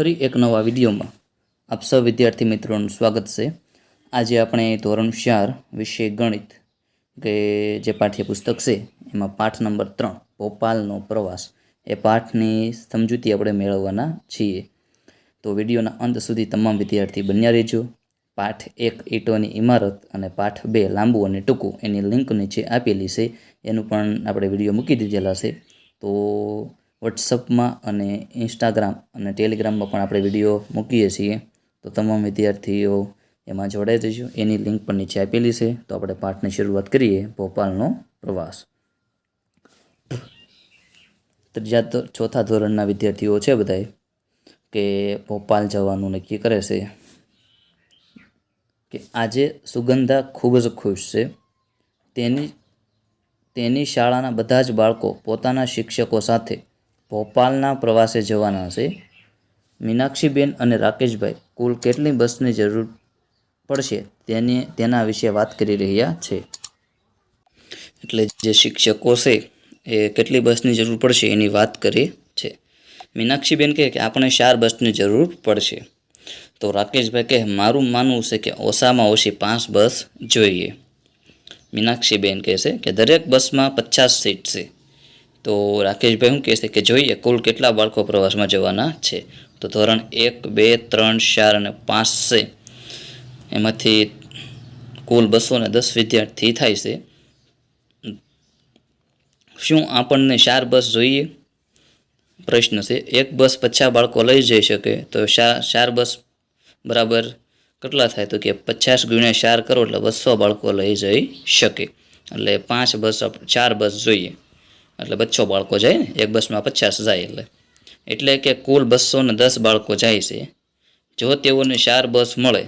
ફરી એક નવા વિડીયોમાં આપ સૌ વિદ્યાર્થી મિત્રોનું સ્વાગત છે. આજે આપણે ધોરણ ચાર વિષય ગણિત કે જે પાઠ્યપુસ્તક છે, એમાં પાઠ નંબર ત્રણ, ભોપાલનો પ્રવાસ, એ પાઠની સમજૂતી આપણે મેળવવાના છીએ. તો વિડીયોના અંત સુધી તમામ વિદ્યાર્થી બન્યા રહેજો. પાઠ એક ઈંટોની ઇમારત અને પાઠ બે લાંબુ અને ટૂંકું, એની લિંક નીચે આપેલી છે. એનું પણ આપણે વીડિયો મૂકી દીધેલા છે. તો વોટ્સઅપમાં અને ઇન્સ્ટાગ્રામ અને ટેલિગ્રામમાં પણ આપણે વીડિયો મૂકીએ છીએ. તો તમામ વિદ્યાર્થીઓ એમાં જોડાઈ જજો. એની લિંક પણ નીચે આપેલી છે. તો આપણે પાઠની શરૂઆત કરીએ. ભોપાલનો પ્રવાસ. ત્રીજા ચોથા ધોરણના વિદ્યાર્થીઓ છે બધાય. કે ભોપાલ જવાનું નક્કી કરે છે. કે આજે સુગંધા ખૂબ જ ખુશ છે. તેની તેની શાળાના બધા જ બાળકો પોતાના શિક્ષકો સાથે ભોપાલના પ્રવાસે જવાના છે. મીનાક્ષીબેન અને રાકેશભાઈ કુલ કેટલી બસની જરૂર પડશે તેની, તેના વિશે વાત કરી રહ્યા છે. એટલે જે શિક્ષકો છે એ કેટલી બસની જરૂર પડશે એની વાત કરી છે. મીનાક્ષીબેન કહે કે આપણે ચાર બસની જરૂર પડશે. તો રાકેશભાઈ કહે, મારું માનવું છે કે ઓછામાં ઓછી પાંચ બસ જોઈએ. મીનાક્ષીબેન કહે છે કે, દરેક બસમાં પચાસ સીટ છે. તો રાકેશભાઈ શું કહે છે કે જોઈએ કુલ કેટલા બાળકો પ્રવાસમાં જવાના છે? તો ધોરણ એક, બે, ત્રણ, ચાર અને પાંચ છે. એમાંથી કુલ બસો ને દસ વિદ્યાર્થી થાય છે. શું આપણને ચાર બસ જોઈએ? પ્રશ્ન છે. એક બસ પચાસ બાળકો લઈ જઈ શકે તો ચાર બસ બરાબર કેટલા થાય? તો કે પચાસ ગુણ્યા ચાર કરો એટલે બસો બાળકો લઈ જઈ શકે. એટલે પાંચ બસ, ચાર બસ જોઈએ. એટલે બચ્ચો બાળકો જાય ને, એક બસમાં પચાસ જાય એટલે. એટલે કે કુલ બસો ને દસ બાળકો જાય છે. જો તેઓને ચાર બસ મળે,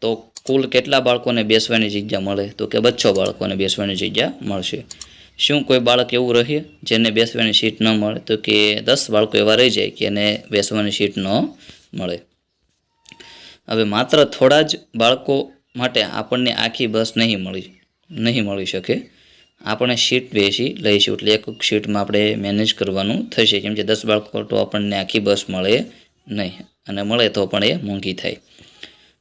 તો કુલ કેટલા બાળકોને બેસવાની જગ્યા મળે? તો કે બચ્ચો બાળકોને બેસવાની જગ્યા મળશે. શું કોઈ બાળક એવું રહે જેને બેસવાની સીટ ન મળે? તો કે દસ બાળકો એવા રહી જાય કે એને બેસવાની સીટ ન મળે. હવે માત્ર થોડા જ બાળકો માટે આપણને આખી બસ નહીં મળી નહીં મળી શકે. આપણે સીટ બેસી લઈશું. એટલે એક સીટમાં આપણે મેનેજ કરવાનું થશે. કેમ કે દસ બાળકો તો આપણને આખી બસ મળે નહીં. અને મળે તો પણ એ મોંઘી થાય.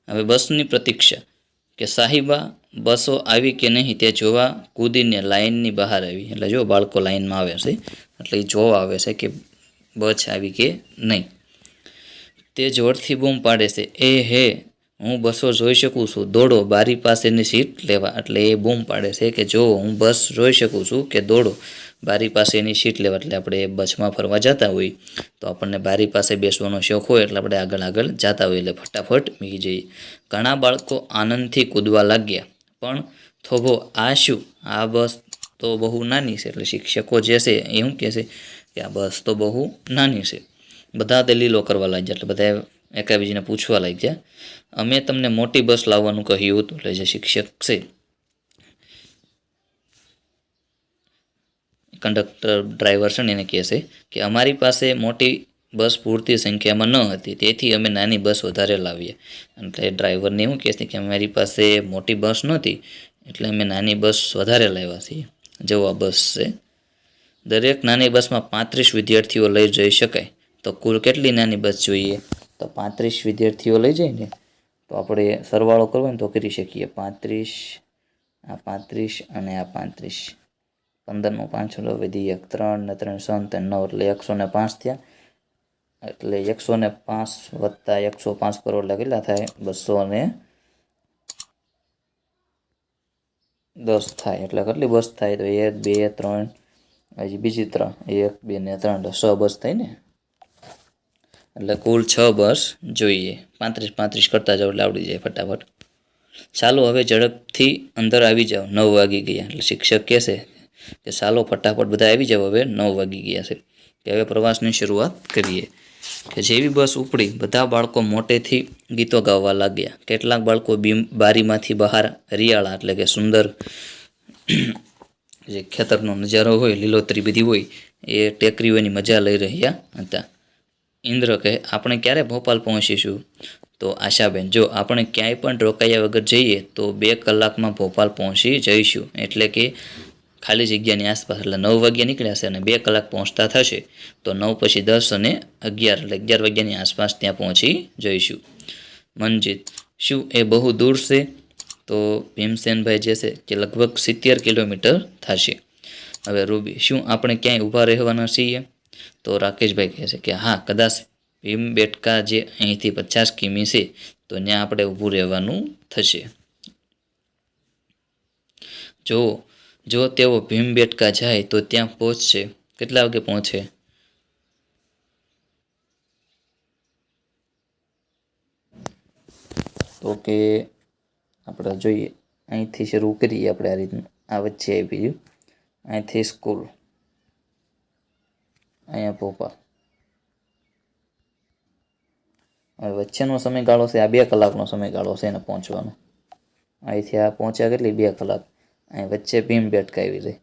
હવે બસની પ્રતીક્ષા. કે સાહિબા બસો આવી કે નહીં તે જોવા કૂદીને લાઇનની બહાર આવી. એટલે જો બાળકો લાઇનમાં આવે છે, એટલે એ જોવા આવે છે કે બસ આવી કે નહીં. તે જોરથી બૂમ પાડે છે. એ હે હું બસો જોઈ શકું છું. દોડો, બારી પાસેની સીટ લેવા. એટલે એ બૂમ પાડે છે કે જો હું બસ જોઈ શકું છું કે દોડો, બારી પાસેની સીટ લેવા. એટલે આપણે બસમાં ફરવા જતા હોઈએ તો આપણને બારી પાસે બેસવાનો શોખ હોય એટલે આપણે આગળ આગળ જતા હોઈએ. એટલે ફટાફટ મીકી જઈએ. ઘણા બાળકો આનંદથી કૂદવા લાગ્યા. પણ થોભો, આ શું? આ બસ તો બહુ નાની છે. એટલે શિક્ષકો જે છે એ શું કહે છે કે આ બસ તો બહુ નાની છે. બધા દલીલો કરવા લાગ્યા. એટલે બધા એકાબીજીને પૂછવા લાગ્યા, અમે તમને મોટી બસ લાવવાનું કહ્યું હતું, એટલે જે શિક્ષક છે, કંડક્ટર ડ્રાઈવર છે ને એને કહે છે કે, અમારી પાસે મોટી બસ પૂરતી સંખ્યામાં ન હતી, તેથી અમે નાની બસ વધારે લાવીએ. એટલે ડ્રાઈવરને એવું કહે છે કે, અમારી પાસે મોટી બસ નહોતી, એટલે અમે નાની બસ વધારે લાવ્યા છીએ. જેવો આ બસ છે, દરેક નાની બસમાં પાંત્રીસ વિદ્યાર્થીઓ લઈ જઈ શકાય, તો કુલ કેટલી નાની બસ જોઈએ? તો પાંત્રીસ વિદ્યાર્થીઓ લઈ જઈને તો આપણે સરવાળો કરવો ને તો કરી શકીએ. પાંત્રીસ, આ પાંત્રીસ અને આ પાંત્રીસ. પંદરનો પાંચસો લો વધી એક ત્રણ, ને ત્રણ સો ત્રણ નવ, એટલે એકસો ને પાંચ થયા. એટલે એકસો ને પાંચ વત્તા એકસો પાંચ કરોડ એટલે કેટલા થાય, બસો ને દસ થાય. એટલે કેટલી બસ થાય? તો એક, બે, ત્રણ, હજી બીજી ત્રણ, એક, બે, ને ત્રણ છ બસ થાય ને? એટલે કુલ છ બસ જોઈએ. પાંત્રીસ પાંત્રીસ કરતા જાવ એટલે આવડી જાય ફટાફટ. ચાલો હવે ઝડપથી અંદર આવી જાઓ. નવ વાગી ગયા. એટલે શિક્ષક કહેશે કે ચાલો ફટાફટ બધા આવી જાઓ હવે. નવ વાગી ગયા છે. કે હવે પ્રવાસની શરૂઆત કરીએ. કે જેવી બસ ઉપડી, બધા બાળકો મોટેથી ગીતો ગાવા લાગ્યા. કેટલાક બાળકો બીમ, બારીમાંથી બહાર હરિયાળા એટલે કે સુંદર જે ખેતરનો નજારો હોય, લીલોતરી બધી હોય, એ ટેકરીઓની મજા લઈ રહ્યા હતા. ઇન્દ્ર કહે, આપણે ક્યારે ભોપાલ પહોંચીશું? તો આશાબેન, જો આપણે ક્યાંય પણ રોકાયા વગર જઈએ, તો બે કલાકમાં ભોપાલ પહોંચી જઈશું. એટલે કે ખાલી જગ્યાની આસપાસ, એટલે નવ વાગ્યા નીકળ્યા છે અને બે કલાક પહોંચતા થશે, તો નવ પછી દસ અને અગિયાર, એટલે અગિયાર વાગ્યાની આસપાસ ત્યાં પહોંચી જઈશું. મનજીત, શું એ બહુ દૂર છે? તો ભીમસેનભાઈ જે છે, કે લગભગ સિત્તેર કિલોમીટર થશે. હવે રૂબી, શું આપણે ક્યાંય ઊભા રહેવાના છીએ? તો રાકેશભાઈ કહે છે કે, હા, કદાચ ભીમ બેટકા જે અહીંથી પચાસ કિમી છે, તો ત્યાં આપણે ઊભું રહેવાનું થશે. જો જો તેઓ ભીમ બેટકા જાય, તો ત્યાં પહોંચશે. કેટલા વાગે પહોંચે? તો કે, આપણે જોઈએ, અહીંથી શરૂ કરીએ આપણે આ રીતનું. આ વચ્ચે આવી અહીંથી સ્કૂલ. અહીંયા પોપા હવે વચ્ચેનો સમયગાળો છે, આ બે કલાકનો સમયગાળો છે એને પહોંચવાનો. અહીંથી આ પહોંચ્યા કેટલી? બે કલાક. અહીં વચ્ચે ભીમ બેટકાવી રહી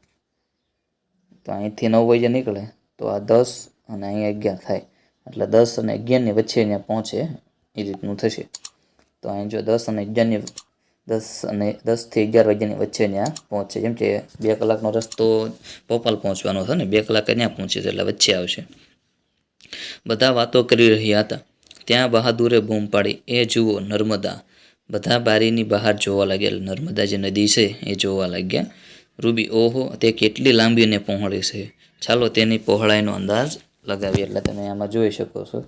તો અહીંથી નવ વાગે નીકળે, તો આ દસ અને અહીં અગિયાર થાય. એટલે દસ અને અગિયારની વચ્ચે અહીંયા પહોંચે, એ રીતનું થશે. તો અહીં જો દસ અને અગિયારની દસ અને દસથી અગિયાર વાગ્યાની વચ્ચે ત્યાં પહોંચે. જેમ કે બે કલાકનો રસ્તો ભોપાલ પહોંચવાનો હતો ને, બે કલાકે ત્યાં પહોંચે એટલે વચ્ચે આવશે. બધા વાતો કરી રહ્યા હતા. ત્યાં બહાદુરે બૂમ પાડી. એ જુઓ નર્મદા. બધા બારીની બહાર જોવા લાગ્યા. નર્મદા જે નદી છે, એ જોવા લાગ્યા. રૂબી, ઓહો, તે કેટલી લાંબી અને પહોળી છે. ચાલો તેની પહોળાઈનો અંદાજ લગાવીએ. એટલે તમે આમાં જોઈ શકો છો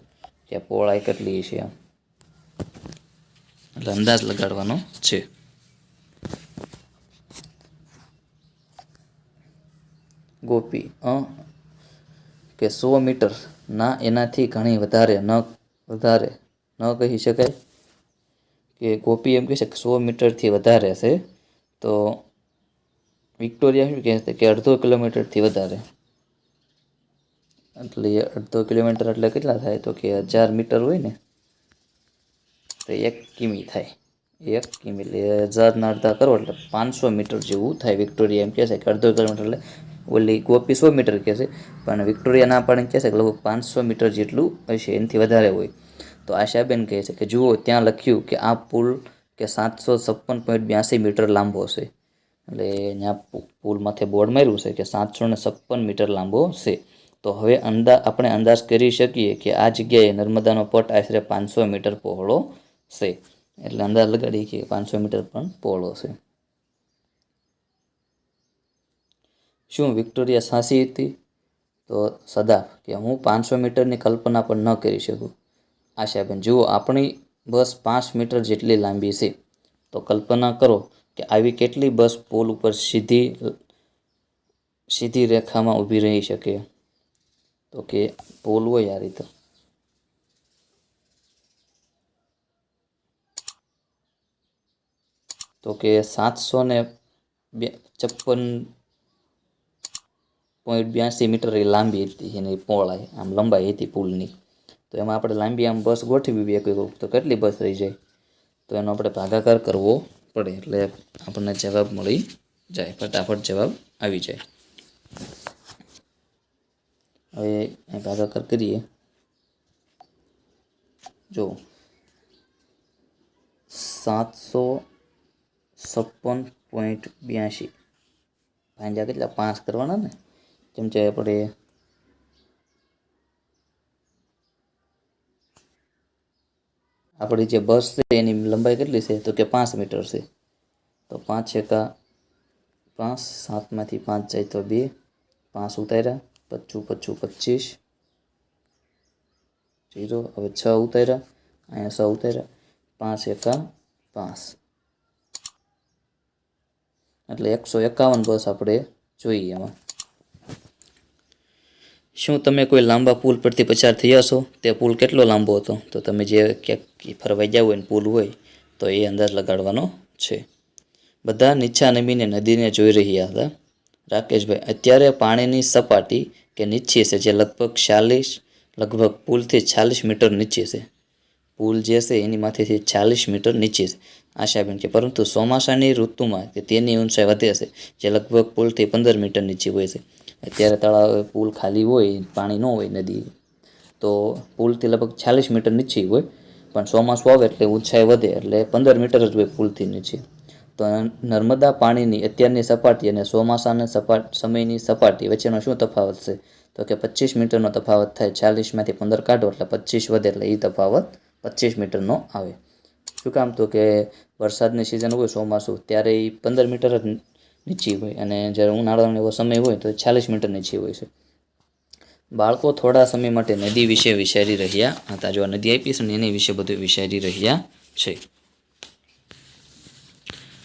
કે પહોળાઈ કેટલી છે. આમ એટલે અંદાજ લગાડવાનો છે. ગોપી, અ, કે સો મીટર, ના, એનાથી ઘણી વધારે, ન વધારે, ન કહી શકાય. કે ગોપી એમ કહે છે કે સો મીટરથી વધારે છે તો વિક્ટોરિયા શું કહે છે કે અડધો કિલોમીટરથી વધારે? એટલે અડધો કિલોમીટર એટલે કેટલા થાય? તો કે હજાર મીટર હોય ને? તો એક કિમી થાય. એક કિમી એટલે હજારના અડધા કરો એટલે પાંચસો મીટર જેવું થાય વિક્ટોરિયા એમ કહે છે કે અડધો કિલોમીટર એટલે ઓલી ગોપી સો મીટર કહે છે. પણ વિક્ટોરિયા ના પાડીને કહે છે કે લગભગ પાંચસો મીટર જેટલું હશે, એનાથી વધારે હોય. તો આશાબેન કહે છે કે જુઓ, ત્યાં લખ્યું કે આ પુલ કે સાતસો છપ્પન પોઈન્ટ બ્યાસી મીટર લાંબો છે એટલે ત્યાં પુલ માથે બોર્ડ માર્યું છે કે સાતસો ને છપ્પન મીટર લાંબો છે તો હવે અંદા, આપણે અંદાજ કરી શકીએ કે આ જગ્યાએ નર્મદાનો પટ આશરે પાંચસો મીટર પહોળો છે. એટલે અંદાજ લગાડી કે પાંચસો મીટર પણ પહોળો છે. શું વિક્ટોરિયા સાંસી હતી? તો સદા, કે હું પાંચસો મીટરની કલ્પના પણ ન કરી શકું. આશાબેન, જુઓ, આપણી બસ પાંચ મીટર જેટલી લાંબી છે. તો કલ્પના કરો કે આવી કેટલી બસ પોલ ઉપર સીધી સીધી રેખામાં ઊભી રહી શકે. તો કે, પોલ હોય આ રીતે. તો કે સાતસો ને છપ્પન પોઈન્ટ બ્યાસી મીટર એ લાંબી હતી એની પહોળાઈ, આમ લંબાઈ હતી પુલની. તો એમાં આપણે લાંબી આમ બસ ગોઠવી એક તો કેટલી બસ રહી જાય? તો એનો આપણે ભાગાકાર કરવો પડે, એટલે આપણને જવાબ મળી જાય, ફટાફટ જવાબ આવી જાય. હવે ભાગાકાર કરીએ. જો, સાતસો છપ્પન પોઈન્ટ બ્યાસી ભાંજા કેટલા? પાંચ કરવાના ને? કેમ કે આપણે આપણી જે બસ છે એની લંબાઈ કેટલી છે? તો કે પાંચ મીટર છે. તો પાંચ એકા પાંચ, સાતમાંથી પાંચ જાય તો બે. પાંચ ઉતાર્યા પચું પચું પચીસ જીરો, હવે છ ઉતાર્યા, અહીંયા છ ઉતાર્યા. પાંચ એકા પાંચ. એટલે એકસો એકાવન બસ આપણે જોઈએ એમાં. શું તમે કોઈ લાંબા પુલ પરથી પસાર થયા છો? તે પુલ કેટલો લાંબો હતો? તો તમે જે ક્યાંક ફરવા જાઓ હોય પુલ હોય, તો એ અંદાજ લગાડવાનો છે. બધા નીચા નમીને નદીને જોઈ રહ્યા હતા. રાકેશભાઈ, અત્યારે પાણીની સપાટી કે નીચે છે જે લગભગ ચાલીસ, લગભગ પુલથી ચાલીસ મીટર નીચે છે પુલ જે છે એની માથેથી ચાલીસ મીટર નીચે છે. આશાબેન કે, પરંતુ ચોમાસાની ઋતુમાં કે તેની ઊંચાઈ વધે છે, જે લગભગ પુલથી પંદર મીટર નીચે હોય છે. અત્યારે તળાવ પુલ ખાલી હોય, પાણી ન હોય નદી. તો પુલથી લગભગ ચાલીસ મીટર નીચે હોય, પણ ચોમાસું આવે એટલે ઊંચાઈ વધે, એટલે પંદર મીટર જ હોય પુલથી નીચે. તો નર્મદા પાણીની અત્યારની સપાટી અને ચોમાસાને સપાટ, સમયની સપાટી વચ્ચેનો શું તફાવત છે? તો કે પચીસ મીટરનો તફાવત થાય, ચાલીસમાંથી પંદર કાઢો એટલે પચીસ વધે, એટલે એ તફાવત પચીસ મીટરનો આવે. શું કામ તો કે વરસાદની સિઝન હોય ચોમાસું, ત્યારે એ પંદર મીટર જ નીચી હોય અને જ્યારે ઉનાળાનો એવો સમય હોય તો ચાલીસ મીટર નીચી હોય છે. બાળકો થોડા સમય માટે નદી વિશે વિચારી રહ્યા હતા. જો આ નદી આપી છે ને એની વિશે બધું વિચારી રહ્યા છે.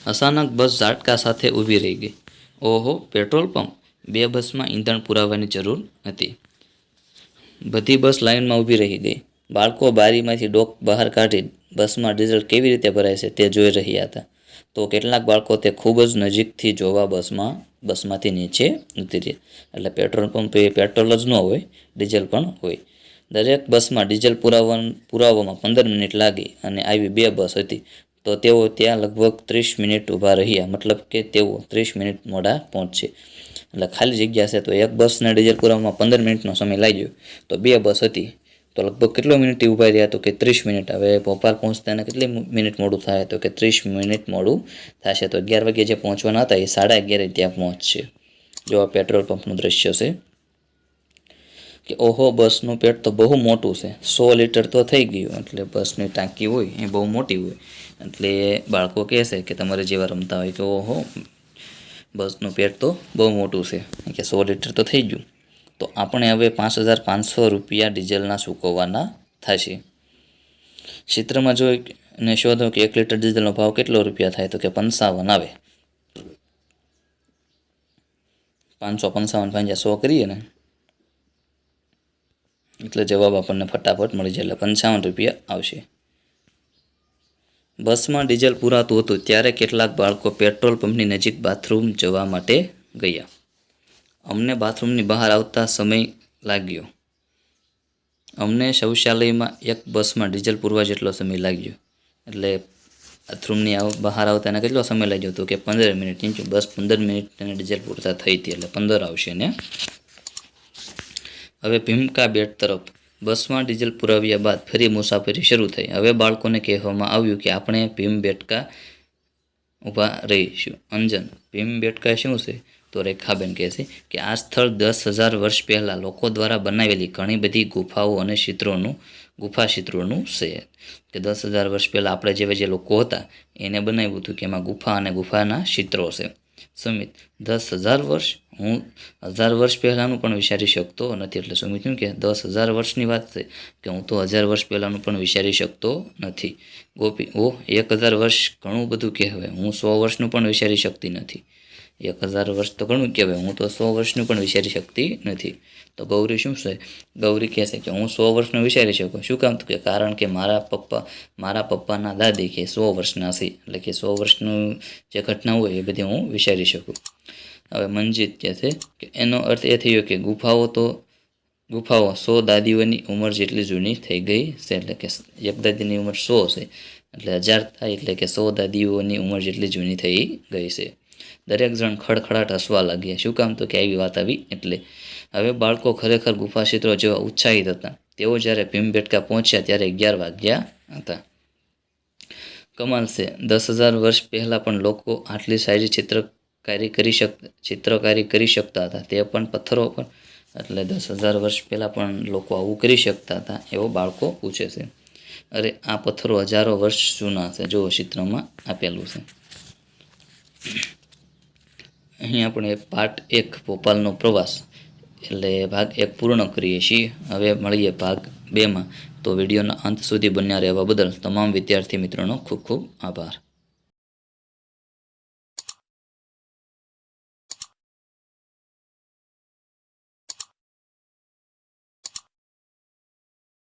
અચાનક બસ ઝાટકા સાથે ઊભી રહી ગઈ. ઓહો, પેટ્રોલ પંપ? બે બસમાં ઈંધણ પુરાવવાની જરૂર હતી બધી બસ લાઇનમાં ઊભી રહી ગઈ. બાળકો બારીમાંથી ડોક બહાર કાઢી બસમાં ડીઝલ કેવી રીતે ભરાય છે તે જોઈ રહ્યા હતા. તો કેટલાક બાળકો તે ખૂબ જ નજીકથી જોવા બસમાં, બસમાંથી નીચે ઉતર્યા એટલે પેટ્રોલ પંપ એ પેટ્રોલ જ ન હોય, ડીઝલ પણ હોય. દરેક બસમાં ડીઝલ પુરાવવા પુરાવવામાં પંદર મિનિટ લાગી અને આવી બે બસ હતી. તો તેઓ ત્યાં લગભગ ત્રીસ મિનિટ ઊભા રહ્યા, મતલબ કે તેઓ ત્રીસ મિનિટ મોડા પહોંચશે. એટલે ખાલી જગ્યા છે, તો એક બસને ડીઝલ પુરાવવામાં પંદર મિનિટનો સમય લાગ્યો. તો બે બસ હતી. તો લગભગ કેટલો મિનિટથી ઊભા રહ્યા તો કે ત્રીસ મિનિટ? હવે ભોપાલ પહોંચતા એને કેટલી મિનિટ મોડું થાય? તો કે ત્રીસ મિનિટ મોડું થશે. તો અગિયાર વાગે જે પહોંચવાના હતા એ સાડા અગિયારે ત્યાં પહોંચશે. જો આ પેટ્રોલ પંપનું દ્રશ્ય છે. કે ઓહો, બસનું પેટ તો બહુ મોટું છે. સો લીટર તો થઈ ગયું. એટલે બસની ટાંકી હોય, એ બહુ મોટી હોય. એટલે બાળકો કહેશે કે તમારે જેવા રમતા હોય કે, ઓહો, બસનું પેટ તો બહુ મોટું છે. કે સો લીટર તો થઈ ગયું. તો આપણે હવે પાંચ હજાર પાંચસો રૂપિયા ડીઝલના ચૂકવવાના થશે. ચિત્રમાં જો ને શોધો કે એક લીટર ડીઝલનો ભાવ કેટલો રૂપિયા થાય તો કે પંચાવન આવે. પાંચસો પંચાવન પંચા સો કરીએ ને. એટલે જવાબ આપણને ફટાફટ મળી જાય એટલે પંચાવન રૂપિયા આવશે. બસમાં ડીઝલ પુરાતું હતું ત્યારે કેટલાક બાળકો પેટ્રોલ પંપની નજીક બાથરૂમ જવા માટે ગયા. અમને બાથરૂમની બહાર આવતા સમય લાગ્યો. અમને શૌચાલયમાં એક બસમાં ડીઝલ પૂરવા જેટલો સમય લાગ્યો. એટલે બાથરૂમની આવ, બહાર આવતા એને કેટલો સમય લાગ્યો હતો કે પંદર મિનિટ ઇંચું બસ પંદર મિનિટ એને ડીઝલ પૂરતા થઈ હતી એટલે પંદર આવશે ને? હવે ભીમકા બેટ તરફ. બસમાં ડીઝલ પુરાવ્યા બાદ ફરી મુસાફરી શરૂ થઈ. હવે બાળકોને કહેવામાં આવ્યું કે આપણે ભીમ બેટકા ઊભા રહીશું. અંજન ભીમ બેટકા શું છે? તો રેખાબેન કહે છે કે આ સ્થળ દસ હજાર વર્ષ પહેલાં લોકો દ્વારા બનાવેલી ઘણી બધી ગુફાઓ અને ચિત્રોનું ગુફા ચિત્રોનું છે. કે દસ હજાર વર્ષ પહેલાં આપણે જેવા જે લોકો હતા, એને બનાવ્યું હતું કે એમાં ગુફા અને ગુફાના ચિત્રો છે. સુમિત, દસ હજાર વર્ષ, હું હજાર વર્ષ પહેલાંનું પણ વિચારી શકતો નથી. એટલે સુમિત શું કે દસ હજાર વર્ષની વાત છે કે હું તો હજાર વર્ષ પહેલાંનું પણ વિચારી શકતો નથી. ગોપી ઓ એક હજાર વર્ષ ઘણું બધું કહેવાય. હું સો વર્ષનું પણ વિચારી શકતી નથી. એક હજાર વર્ષ તો ઘણું કહેવાય. હું તો સો વર્ષનું પણ વિચારી શકતી નથી. તો ગૌરી શું છે? ગૌરી કહે છે કે હું સો વર્ષનું વિચારી શકું. શું કામ? તો કે કારણ કે મારા પપ્પા, મારા પપ્પાના દાદી કે સો વર્ષના છે. એટલે કે સો વર્ષનું જે ઘટના હોય એ બધી હું વિચારી શકું. હવે મંજીત કહે છે કે એનો અર્થ એ થયો કે ગુફાઓ તો, ગુફાઓ સો દાદીઓની ઉંમર જેટલી જૂની થઈ ગઈ છે. એટલે કે એક દાદીની ઉંમર સો છે. એટલે હજાર થાય એટલે કે સો દાદીઓની ઉંમર જેટલી જૂની થઈ ગઈ છે. દરેક જણ ખડખડાટ હસવા લાગ્યા. શું કામ તો કે આવી વાત આવી? એટલે હવે બાળકો ખરેખર ગુફા ચિત્રો જેવા ઉત્સાહિત હતા. તેઓ જ્યારે ભીમબેટકા પહોંચ્યા ત્યારે અગિયાર વાગ્યા હતા. કમાલ છે. દસ હજાર વર્ષ પહેલાં પણ લોકો આટલી સારી ચિત્રકારી કરી શક, ચિત્રકારી કરી શકતા હતા. તે પણ પથ્થરો પર. એટલે દસ હજાર વર્ષ પહેલાં પણ લોકો આવું કરી શકતા હતા, એવો બાળકો પૂછે છે. અરે, આ પથ્થરો હજારો વર્ષ જૂના છે. જો ચિત્રમાં આપેલું છે. અહીં આપણે પાર્ટ એક ભોપાલનો પ્રવાસ, એટલે ભાગ એક પૂર્ણ કરીએ છીએ. હવે મળીએ ભાગ બેમાં. તો વિડીયોના અંત સુધી બન્યા રહેવા બદલ તમામ વિદ્યાર્થી મિત્રોનો ખૂબ ખૂબ આભાર.